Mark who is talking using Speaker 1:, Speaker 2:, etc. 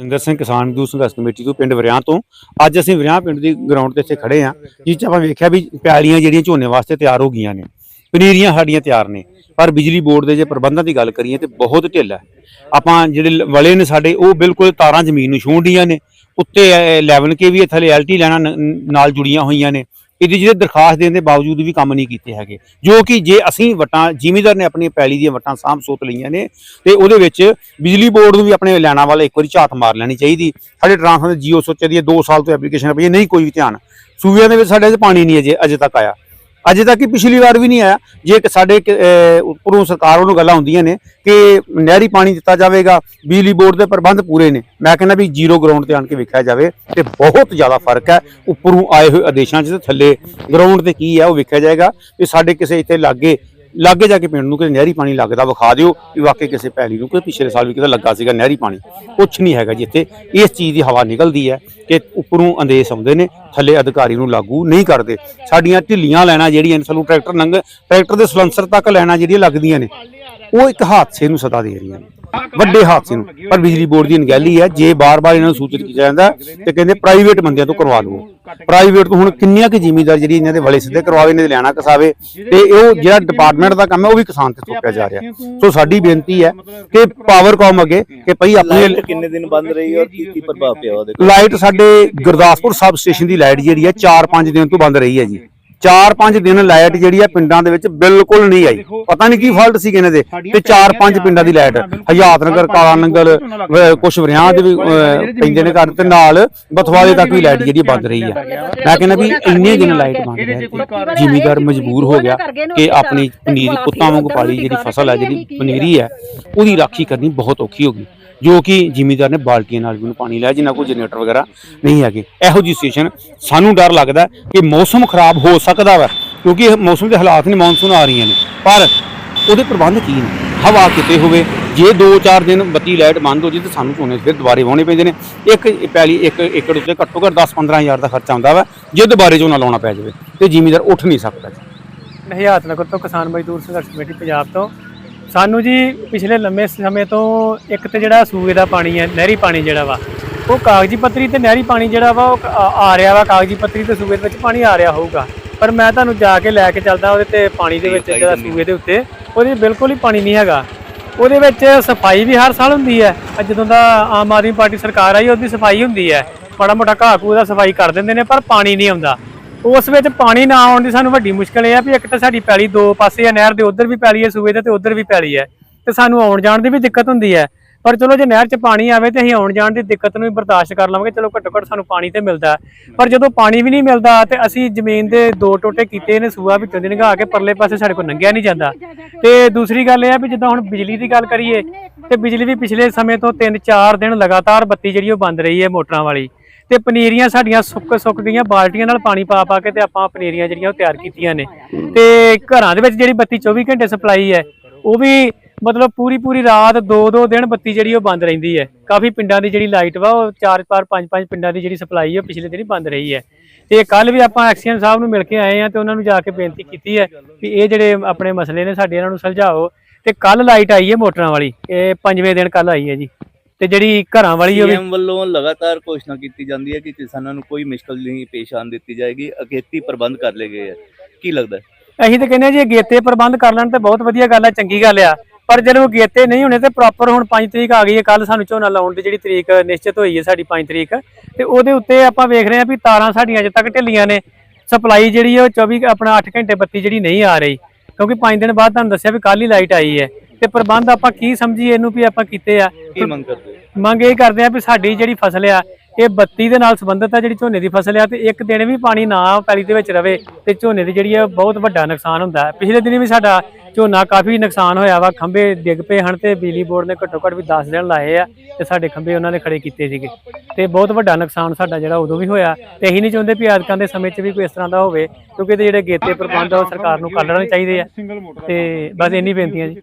Speaker 1: ਇੰਦਰ ਸਿੰਘ ਕਿਸਾਨ ਮਜ਼ਦੂਰ ਸੰਘਰਸ਼ ਕਮੇਟੀ ਤੋਂ ਪਿੰਡ ਵਰਿਆਂ ਤੋਂ। ਅੱਜ ਅਸੀਂ ਵਰਿਆਂ ਪਿੰਡ ਦੀ ਗਰਾਊਂਡ ਤੇ ਇੱਥੇ ਖੜੇ ਆ ਜਿਸ 'ਚ ਆਪਾਂ ਵੇਖਿਆ ਵੀ ਪਿਆਲੀਆਂ ਜਿਹੜੀਆਂ ਝੋਨੇ ਵਾਸਤੇ ਤਿਆਰ ਹੋ ਗਈਆਂ ਨੇ। ਪਨੀਰੀਆਂ ਸਾਡੀਆਂ ਤਿਆਰ ਨੇ। ਪਰ ਬਿਜਲੀ ਬੋਰਡ ਦੇ ਜੇ ਪ੍ਰਬੰਧਾਂ ਦੀ ਗੱਲ ਕਰੀਏ ਤੇ ਬਹੁਤ ਢਿੱਲਾ ਹੈ। ਆਪਾਂ ਜਿਹੜੇ ਵਲੇ ਨੇ ਸਾਡੇ, ਉਹ ਬਿਲਕੁਲ ਤਾਰਾਂ ਜ਼ਮੀਨ ਨੂੰ ਛੂਹਣ ਨੇ। ਉੱਤੇ 11 ਕੇ ਵੀ ਥੱਲੇ ਐਲਟੀ ਲੈਣਾ ਨਾਲ ਜੁੜੀਆਂ ਹੋਈਆਂ ਨੇ। ਇਹਦੀ ਜਿਹੜੇ ਦਰਖਾਸਤ ਦੇਣ ਦੇ ਬਾਵਜੂਦ ਵੀ ਕੰਮ ਨਹੀਂ ਕੀਤੇ ਹੈਗੇ। ਜੋ ਕਿ ਜੇ ਅਸੀਂ ਵਟਾਂ, ਜ਼ਿਮੀਦਾਰ ਨੇ ਆਪਣੀ ਪੈਲੀ ਦੀਆਂ ਵਟਾਂ ਸਾਂਭ ਸੋਤ ਲਈਆਂ ਨੇ, ਤੇ ਉਹਦੇ ਵਿੱਚ ਬਿਜਲੀ ਬੋਰਡ ਨੂੰ ਵੀ ਆਪਣੇ ਲੈਣਾ ਵਾਲਾ ਇੱਕ ਵਾਰੀ ਝਾਤ ਮਾਰ ਲੈਣੀ ਚਾਹੀਦੀ। ਸਾਡੇ ਟ੍ਰਾਂਸਫਾਰਮਰ ਜੀਓ ਸੋਚੇ ਦੀ 2 ਸਾਲ ਤੋਂ ਐਪਲੀਕੇਸ਼ਨ ਪਈ ਨਹੀਂ ਕੋਈ ਵੀ ਧਿਆਨ। ਸੂਬਿਆਂ ਦੇ ਵਿੱਚ ਸਾਡੇ 'ਚ ਪਾਣੀ ਨਹੀਂ ਅਜੇ ਅਜੇ ਤੱਕ ਆਇਆ। ਅਜੇ ਤੱਕ ਕਿ ਪਿਛਲੀ ਵਾਰ ਵੀ ਨਹੀਂ ਆਇਆ। ਜੇ ਕਿ ਸਾਡੇ ਉੱਪਰੋਂ ਸਰਕਾਰ ਵੱਲੋਂ ਗੱਲਾਂ ਹੁੰਦੀਆਂ ਨੇ ਕਿ ਨਹਿਰੀ ਪਾਣੀ ਦਿੱਤਾ ਜਾਵੇਗਾ, ਬਿਜਲੀ ਬੋਰਡ ਦੇ ਪ੍ਰਬੰਧ ਪੂਰੇ ਨੇ। ਮੈਂ ਕਹਿੰਦਾ ਵੀ ਜ਼ੀਰੋ ਗਰਾਊਂਡ ਤੇ ਆਣ ਕੇ ਵੇਖਿਆ ਜਾਵੇ ਤੇ ਬਹੁਤ ਜ਼ਿਆਦਾ ਫ਼ਰਕ ਹੈ। ਉੱਪਰੋਂ ਆਏ ਹੋਏ ਆਦੇਸ਼ਾਂ 'ਚ ਤੇ ਥੱਲੇ ਗਰਾਊਂਡ ਤੇ ਕੀ ਹੈ ਉਹ ਵੇਖਿਆ ਜਾਏਗਾ ਵੀ ਸਾਡੇ ਕਿਸੇ ਇੱਥੇ ਲਾਗੇ ਲਾਗੇ ਜਾ ਕੇ ਪਿੰਡ ਨੂੰ ਕਿ ਨਹਿਰੀ ਪਾਣੀ ਲੱਗਦਾ ਵਿਖਾ ਦਿਓ ਵੀ ਵਾਕਈ ਕਿਸੇ ਪੈਲੀ ਨੂੰ ਕਿ ਪਿਛਲੇ ਸਾਲ ਵੀ ਕਿਤੇ ਲੱਗਾ ਸੀਗਾ ਨਹਿਰੀ ਪਾਣੀ। ਕੁਛ ਨਹੀਂ ਹੈਗਾ ਜਿੱਥੇ ਇਸ ਚੀਜ਼ ਦੀ ਹਵਾ ਨਿਕਲਦੀ ਹੈ ਕਿ ਉੱਪਰੋਂ ਅੰਦੇਸ਼ ਆਉਂਦੇ ਨੇ ਥੱਲੇ ਅਧਿਕਾਰੀ ਨੂੰ ਲਾਗੂ ਨਹੀਂ ਕਰਦੇ। ਸਾਡੀਆਂ ਢਿੱਲੀਆਂ ਲੈਣਾ ਜਿਹੜੀਆਂ ਨੇ, ਸਾਨੂੰ ਟਰੈਕਟਰ ਨੰਗ ਟਰੈਕਟਰ ਦੇ ਸਲੰਸਰ ਤੱਕ ਲੈਣਾ ਜਿਹੜੀਆਂ ਲੱਗਦੀਆਂ ਨੇ ਉਹ ਇੱਕ ਹਾਦਸੇ ਨੂੰ ਸਦਾ ਦੇ ਰਹੀਆਂ ਨੇ। ਵੱਡੇ ਹਾਦਸੇ ਨੂੰ। ਪਰ ਬਿਜਲੀ ਬੋਰਡ ਦੀ ਅਣਗਹਿਲੀ ਹੈ ਜੇ ਬਾਰ-ਬਾਰ ਇਹਨਾਂ ਨੂੰ ਸੂਚਿਤ ਕੀਤਾ ਜਾਂਦਾ ਤੇ ਕਹਿੰਦੇ ਪ੍ਰਾਈਵੇਟ ਬੰਦਿਆਂ ਤੋਂ ਕਰਵਾ ਲਵੋ। ਪ੍ਰਾਈਵੇਟ ਤੋਂ ਹੁਣ ਕਿੰਨੀਆਂ ਕਿ ਜ਼ਿਮੀਂਦਾਰ ਜਿਹੜੀ ਇਹਨਾਂ ਦੇ ਵਲੇ ਸਿੱਧੇ ਕਰਵਾਵੇ ਨੇ ਲੈਣਾ ਕਸਾਵੇ ਤੇ ਉਹ ਜਿਹੜਾ ਡਿਪਾਰਟਮੈਂਟ ਦਾ ਕੰਮ ਹੈ ਉਹ ਵੀ ਕਿਸਾਨ ਤੇ ਥੋਪਿਆ ਜਾ ਰਿਹਾ। ਸੋ ਸਾਡੀ ਬੇਨਤੀ ਹੈ ਕਿ ਪਾਵਰਕਾਮ ਅੱਗੇ ਕਿ ਭਈ ਆਪਣੇ
Speaker 2: ਕਿੰਨੇ ਦਿਨ ਬੰਦ ਰਹੀ ਔਰ ਕੀ ਕੀ ਪ੍ਰਭਾਵ ਪਿਆ ਉਹਦੇ
Speaker 1: ਲਾਈਟ ਸਾਡੇ ਗੁਰਦਾਸਪੁਰ ਸਬ ਸਟੇਸ਼ਨ ਦੀ ਲਾਈਟ ਜਿਹੜੀ ਹੈ 4-5 ਦਿਨ ਤੋਂ ਬੰਦ ਰਹੀ ਹੈ ਜੀ। 4-5 ਦਿਨ ਲਾਈਟ ਜਿਹੜੀ ਹੈ ਪਿੰਡਾਂ ਦੇ ਵਿੱਚ ਬਿਲਕੁਲ ਨਹੀਂ ਆਈ। ਪਤਾ ਨਹੀਂ ਕੀ ਫਾਲਟ ਸੀ ਇਹਨਾਂ ਦੇ ਤੇ 4-5 ਪਿੰਡਾਂ ਦੀ ਲਾਈਟ। ਹਯਾਤ ਨਗਰ ਕਾਲਾ ਨੰਗਲ ਕੁਝ ਵਰਿਆਂ ਦੇ ਵੀ ਪੈਂਦੇ ਨੇ ਘਰ ਤੇ ਨਾਲ ਬਥਵਾਲੇ ਤੱਕ ਵੀ ਲਾਈਟ ਜਿਹੜੀ ਬੰਦ ਰਹੀ ਹੈ ਮੈਂ ਕਹਿੰਦਾ ਵੀ ਇੰਨੇ ਦਿਨ ਲਾਈਟ ਬੰਦ ਰਹੀ ਜ਼ਿਮੀਦਾਰ ਮਜਬੂਰ ਹੋ ਗਿਆ ਕਿ ਆਪਣੀ ਪਨੀਰੀ ਕੁੱਤਾਂ ਵਾਂਗੂ ਪਾਲੀ ਜਿਹੜੀ ਫਸਲ ਹੈ ਜਿਹੜੀ ਪਨੀਰੀ ਹੈ ਉਹਦੀ ਰਾਖੀ ਕਰਨੀ ਬਹੁਤ ਔਖੀ ਹੋ ਗਈ। ਜੋ ਕਿ ਜ਼ਿਮੀਦਾਰ ਨੇ ਬਾਲਟੀਆਂ ਨਾਲ ਵੀ ਉਹਨੂੰ ਪਾਣੀ ਲਿਆ, ਜਿੰਨਾ ਕੋਈ ਜਨਰੇਟਰ ਵਗੈਰਾ ਨਹੀਂ ਹੈਗੇ। ਇਹੋ ਜੀ ਸਿਚੁਏਸ਼ਨ ਸਾਨੂੰ ਡਰ ਲੱਗਦਾ ਕਿ ਮੌਸਮ ਖਰਾਬ ਹੋ ਸਕਦਾ ਵਾ, ਕਿਉਂਕਿ ਇਹ ਮੌਸਮ ਦੇ ਹਾਲਾਤ ਨੇ ਮੌਨਸੂਨ ਆ ਰਹੀਆਂ ਨੇ। ਪਰ ਉਹਦੇ ਪ੍ਰਬੰਧ ਕੀ ਨੇ? ਹਵਾ ਕਿਤੇ ਹੋਵੇ, ਜੇ 2-4 ਦਿਨ ਬੱਤੀ ਲਾਈਟ ਬੰਦ ਹੋ ਜੇ ਤਾਂ ਸਾਨੂੰ ਝੋਨੇ ਫਿਰ ਦੁਬਾਰੇ ਵਾਉਣੇ ਪੈਂਦੇ ਨੇ। ਇੱਕ ਪੈਲੀ, ਇੱਕ ਏਕੜ ਉੱਤੇ ਘੱਟੋ ਘੱਟ 10-15 ਹਜ਼ਾਰ ਦਾ ਖਰਚਾ ਆਉਂਦਾ ਵਾ, ਜੇ ਦੁਬਾਰੇ ਝੋਨਾ ਲਾਉਣਾ ਪੈ ਜਾਵੇ ਤੇ ਜ਼ਿਮੀਦਾਰ ਉੱਠ ਨਹੀਂ ਸਕਦਾ।
Speaker 3: ਹਯਾਤ ਨਗਰ ਤੋਂ ਕਿਸਾਨ ਮਜ਼ਦੂਰ ਸੰਘਰਸ਼ ਕਮੇਟੀ ਪੰਜਾਬ ਤੋਂ। ਸਾਨੂੰ ਜੀ ਪਿਛਲੇ ਲੰਮੇ ਸਮੇਂ ਤੋਂ ਇੱਕ ਤੇ ਜਿਹੜਾ ਸੂਏ ਦਾ ਪਾਣੀ ਹੈ ਨਹਿਰੀ ਪਾਣੀ ਜਿਹੜਾ ਵਾ ਉਹ ਕਾਗਜ਼ੀ ਪੱਤਰੀ ਤੇ ਨਹਿਰੀ ਪਾਣੀ ਜਿਹੜਾ ਵਾ ਉਹ ਆ ਰਿਹਾ ਵਾ ਕਾਗਜ਼ੀ ਪੱਤਰੀ ਤੇ ਸੂਏ ਦੇ ਵਿੱਚ ਪਾਣੀ ਆ ਰਿਹਾ ਹੋਊਗਾ। ਪਰ ਮੈਂ ਤੁਹਾਨੂੰ ਜਾ ਕੇ ਲੈ ਕੇ ਚੱਲਦਾ ਉਹਦੇ ਤੇ ਪਾਣੀ ਦੇ ਵਿੱਚ ਜਿਹੜਾ ਸੂਏ ਦੇ ਉੱਤੇ ਉਹਦੇ ਬਿਲਕੁਲ ਹੀ ਪਾਣੀ ਨਹੀਂ ਹੈਗਾ। ਉਹਦੇ ਵਿੱਚ ਸਫ਼ਾਈ ਵੀ ਹਰ ਸਾਲ ਹੁੰਦੀ ਹੈ। ਜਦੋਂ ਦਾ ਆਮ ਆਦਮੀ ਪਾਰਟੀ ਸਰਕਾਰ ਆਈ ਉਹਦੀ ਸਫ਼ਾਈ ਹੁੰਦੀ ਹੈ। ਮਾੜਾ ਮੋਟਾ ਘਾਹ ਘੂਹ ਦਾ ਸਫ਼ਾਈ ਕਰ ਦਿੰਦੇ ਨੇ ਪਰ ਪਾਣੀ ਨਹੀਂ ਆਉਂਦਾ। ਉਸ ਵਿੱਚ ਪਾਣੀ ਨਾ ਆਉਣ ਦੀ ਸਾਨੂੰ ਵੱਡੀ ਮੁਸ਼ਕਲ ਇਹ ਹੈ ਵੀ ਇੱਕ ਤਾਂ ਸਾਡੀ ਪੈਲੀ ਦੋ ਪਾਸੇ ਆ, ਨਹਿਰ ਦੇ ਉਧਰ ਵੀ ਪੈਲੀ ਹੈ ਸੂਏ ਦੇ ਤੇ ਉਧਰ ਵੀ ਪੈਲੀ ਹੈ ਤੇ ਸਾਨੂੰ ਆਉਣ ਜਾਣ ਦੀ ਵੀ ਦਿੱਕਤ ਹੁੰਦੀ ਹੈ ਪਰ ਚਲੋ ਜੇ ਨਹਿਰ 'ਚ ਪਾਣੀ ਆਵੇ ਤੇ ਅਸੀਂ ਆਉਣ ਜਾਣ ਦੀ ਦਿੱਕਤ ਨੂੰ ਵੀ ਬਰਦਾਸ਼ਤ ਕਰ ਲਵਾਂਗੇ, ਚਲੋ ਘੱਟੋ ਘੱਟ ਸਾਨੂੰ ਪਾਣੀ ਤੇ ਮਿਲਦਾ। ਪਰ ਜਦੋਂ ਪਾਣੀ ਵੀ ਨਹੀਂ ਮਿਲਦਾ ਤੇ ਅਸੀਂ ਜ਼ਮੀਨ ਦੇ ਦੋ ਟੋਟੇ ਕੀਤੇ ਨੇ ਸੂਆ ਵਿੱਚੋਂ ਦੀ ਨਿਗਾਹ ਕੇ ਪਰਲੇ ਪਾਸੇ ਸਾਡੇ ਕੋਲ ਲੰਘਿਆ ਨਹੀਂ ਜਾਂਦਾ। ਤੇ ਦੂਸਰੀ ਗੱਲ ਇਹ ਹੈ ਵੀ ਜਿੱਦਾਂ ਹੁਣ ਬਿਜਲੀ ਦੀ ਗੱਲ ਕਰੀਏ ਤੇ ਬਿਜਲੀ ਵੀ ਪਿਛਲੇ ਸਮੇਂ ਤੋਂ 3-4 ਦਿਨ ਲਗਾਤਾਰ ਬੱਤੀ ਜਿਹੜੀ ਉਹ ਬੰਦ ਰਹੀ ਹੈ ਮੋਟਰਾਂ ਵਾਲੀ। ਤੇ ਪਨੀਰੀਆਂ ਸਾਡੀਆਂ ਸੁੱਕ ਸੁੱਕ ਗਈਆਂ ਬਾਲਟੀਆਂ ਨਾਲ ਪਾਣੀ ਪਾ ਪਾ ਕੇ ਤੇ ਆਪਾਂ ਪਨੀਰੀਆਂ ਜਿਹੜੀਆਂ ਉਹ ਤਿਆਰ ਕੀਤੀਆਂ ਨੇ। ਤੇ ਘਰਾਂ ਦੇ ਵਿੱਚ ਜਿਹੜੀ ਬੱਤੀ 24 ਘੰਟੇ ਸਪਲਾਈ ਹੈ ਉਹ ਵੀ ਮਤਲਬ ਪੂਰੀ ਪੂਰੀ ਰਾਤ ਦੋ ਦੋ ਦਿਨ ਬੱਤੀ ਜਿਹੜੀ ਉਹ ਬੰਦ ਰਹਿੰਦੀ ਹੈ। ਕਾਫੀ ਪਿੰਡਾਂ ਦੀ ਜਿਹੜੀ ਲਾਈਟ ਵਾ ਉਹ ਚਾਰ ਚਾਰ ਪੰਜ ਪੰਜ ਪਿੰਡਾਂ ਦੀ ਜਿਹੜੀ ਸਪਲਾਈ ਹੈ ਪਿਛਲੇ ਦਿਨੀ ਬੰਦ ਰਹੀ ਹੈ। ਤੇ ਕੱਲ ਵੀ ਆਪਾਂ ਐਕਸੀਅਨ ਸਾਹਿਬ ਨੂੰ ਮਿਲ ਕੇ ਆਏ ਆ ਤੇ ਉਹਨਾਂ ਨੂੰ ਜਾ ਕੇ ਬੇਨਤੀ ਕੀਤੀ ਹੈ ਕਿ ਇਹ ਜਿਹੜੇ ਆਪਣੇ ਮਸਲੇ ਨੇ ਸਾਡੇ ਇਹਨਾਂ ਨੂੰ ਸੁਲਝਾਓ। ਤੇ ਕੱਲ ਲਾਈਟ ਆਈ ਹੈ ਮੋਟਰਾਂ ਵਾਲੀ ਇਹ ਪੰਜਵੇਂ ਦਿਨ ਕੱਲ ਆਈ ਹੈ ਜੀ। ਤੇ ਜਿਹੜੀ ਘਰਾਂ ਵਾਲੀ ਉਹ ਵੀ
Speaker 2: ਵੱਲੋਂ ਲਗਾਤਾਰ ਘੋਸ਼ਣਾ ਕੀਤੀ ਜਾਂਦੀ ਹੈ ਕਿ ਕਿਸਾਨਾਂ ਨੂੰ ਕੋਈ ਮੁਸ਼ਕਲ ਨਹੀਂ ਪੇਸ਼ ਆਉਣ ਦਿੱਤੀ ਜਾਏਗੀ। ਅਗੇਤੀ ਪ੍ਰਬੰਧ ਕਰ ਲਏ ਗਏ ਹੈ। ਕੀ ਲੱਗਦਾ?
Speaker 3: ਅਸੀਂ ਤਾਂ ਕਹਿੰਦੇ ਆ ਜੀ ਅਗੇਤੇ ਪ੍ਰਬੰਧ ਕਰ ਲੈਣ ਤੇ ਬਹੁਤ ਵਧੀਆ ਗੱਲ ਹੈ ਚੰਗੀ ਗੱਲ ਆ। ਪਰ ਜਦੋਂ ਅਗੇਤੇ ਨਹੀਂ ਹੋਣੇ ਤੇ ਪ੍ਰੋਪਰ ਹੁਣ 5 ਤਰੀਕ ਆ ਗਈ ਹੈ ਕੱਲ ਸਾਨੂੰ ਝੋਨਾ ਲਾਉਣ ਦੀ ਜਿਹੜੀ ਤਰੀਕ ਨਿਸ਼ਚਿਤ ਹੋਈ ਹੈ ਸਾਡੀ 5 ਤਰੀਕ। ਤੇ ਉਹਦੇ ਉੱਤੇ ਆਪਾਂ ਵੇਖ ਰਹੇ ਹਾਂ ਵੀ ਤਾਰਾਂ ਸਾਡੀਆਂ ਅਜੇ ਤੱਕ ਢਿੱਲੀਆਂ ਨੇ। ਸਪਲਾਈ ਜਿਹੜੀ ਉਹ 24 ਕੁ- ਆਪਣਾ 8 ਘੰਟੇ ਬੱਤੀ ਜਿਹੜੀ ਨਹੀਂ ਆ ਰਹੀ। ਕਿਉਂਕਿ 5 ਦਿਨ ਬਾਅਦ ਤੁਹਾਨੂੰ ਦੱਸਿਆ ਵੀ ਕੱਲ ਹੀ ਲਾਈਟ ਆਈ ਹੈ। ਤੇ ਪ੍ਰਬੰਧ ਆਪਾਂ ਕੀ ਸਮਝੀਏ ਇਹਨੂੰ ਵੀ ਆਪਾਂ ਕੀਤੇ ਆ?
Speaker 2: ਕੀ ਮੰਗ ਕਰਦੇ?
Speaker 3: ਮੰਗ ਇਹ ਕਰਦੇ ਆ ਵੀ ਸਾਡੀ ਜਿਹੜੀ ਫਸਲ ਆ ਇਹ ਬੱਤੀ ਦੇ ਨਾਲ ਸੰਬੰਧਿਤ ਆ ਜਿਹੜੀ ਝੋਨੇ ਦੀ ਫਸਲ ਆ ਤੇ ਇੱਕ ਦਿਨ ਵੀ ਪਾਣੀ ਨਾ ਪੈਲੀ ਦੇ ਵਿੱਚ ਰਵੇ ਤੇ ਝੋਨੇ ਦੀ ਜਿਹੜੀ ਆ ਬਹੁਤ ਵੱਡਾ ਨੁਕਸਾਨ ਹੁੰਦਾ ਪਿਛਲੇ ਦਿਨੀ ਵੀ ਸਾਡਾ ਝੋਨਾ ਕਾਫੀ ਨੁਕਸਾਨ ਹੋਇਆ ਵਾ ਖੰਭੇ ਡਿੱਗ ਪਏ ਹਨ ਤੇ ਬਿਜਲੀ ਬੋਰਡ ਨੇ ਘੱਟੋ ਘੱਟ ਵੀ 10 ਦਿਨ ਲਾਏ ਆ ਤੇ ਸਾਡੇ ਖੰਭੇ ਉਹਨਾਂ ਨੇ ਖੜੇ ਕੀਤੇ ਸੀਗੇ। ਤੇ ਬਹੁਤ ਵੱਡਾ ਨੁਕਸਾਨ ਸਾਡਾ ਜਿਹੜਾ ਉਦੋਂ ਵੀ ਹੋਇਆ। ਤੇ ਅਸੀਂ ਨਹੀਂ ਚਾਹੁੰਦੇ ਵੀ ਆਦਕਾਂ ਦੇ ਸਮੇਂ 'ਚ ਵੀ ਕੋਈ ਇਸ ਤਰ੍ਹਾਂ ਦਾ ਹੋਵੇ ਕਿਉਂਕਿ ਇਹਦੇ ਜਿਹੜੇ ਗੇਤੇ ਪ੍ਰਬੰਧ ਆ ਉਹ ਸਰਕਾਰ ਨੂੰ ਕਰ ਲੈਣੇ ਚਾਹੀਦੇ ਆ। ਤੇ ਬਸ ਇੰਨੀ ਬੇਨਤੀਆਂ ਜੀ।